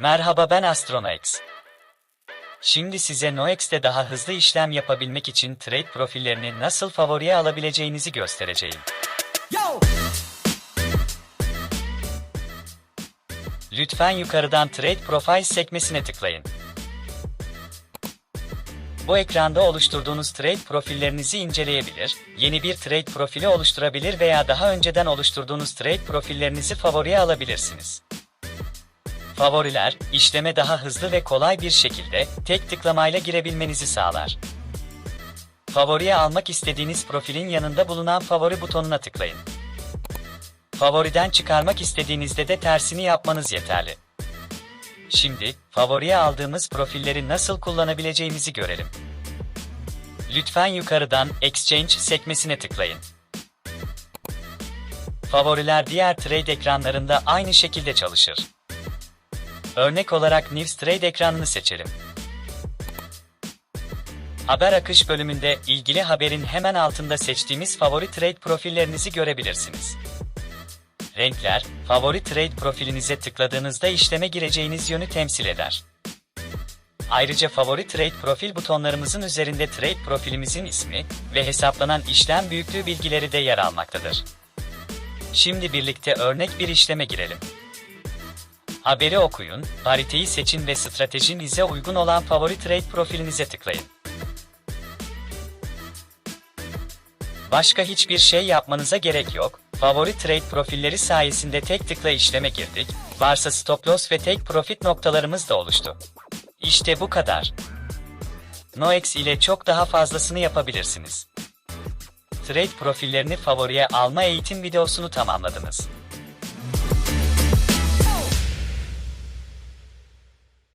Merhaba ben Astronox. Şimdi size Noex'te daha hızlı işlem yapabilmek için trade profillerini nasıl favoriye alabileceğinizi göstereceğim. Lütfen yukarıdan Trade Profiles sekmesine tıklayın. Bu ekranda oluşturduğunuz trade profillerinizi inceleyebilir, yeni bir trade profili oluşturabilir veya daha önceden oluşturduğunuz trade profillerinizi favoriye alabilirsiniz. Favoriler, işleme daha hızlı ve kolay bir şekilde tek tıklamayla girebilmenizi sağlar. Favoriye almak istediğiniz profilin yanında bulunan favori butonuna tıklayın. Favoriden çıkarmak istediğinizde de tersini yapmanız yeterli. Şimdi, favoriye aldığımız profilleri nasıl kullanabileceğimizi görelim. Lütfen yukarıdan Exchange sekmesine tıklayın. Favoriler diğer trade ekranlarında aynı şekilde çalışır. Örnek olarak News Trade ekranını seçelim. Haber akış bölümünde ilgili haberin hemen altında seçtiğimiz favori trade profillerinizi görebilirsiniz. Renkler, favori trade profilinize tıkladığınızda işleme gireceğiniz yönü temsil eder. Ayrıca favori trade profil butonlarımızın üzerinde trade profilimizin ismi ve hesaplanan işlem büyüklüğü bilgileri de yer almaktadır. Şimdi birlikte örnek bir işleme girelim. Haberi okuyun, pariteyi seçin ve stratejinize uygun olan favori trade profilinize tıklayın. Başka hiçbir şey yapmanıza gerek yok. Favori trade profilleri sayesinde tek tıkla işleme girdik. Varsa stop loss ve tek profit noktalarımız da oluştu. İşte bu kadar. Noex ile çok daha fazlasını yapabilirsiniz. Trade profillerini favoriye alma eğitim videosunu tamamladınız.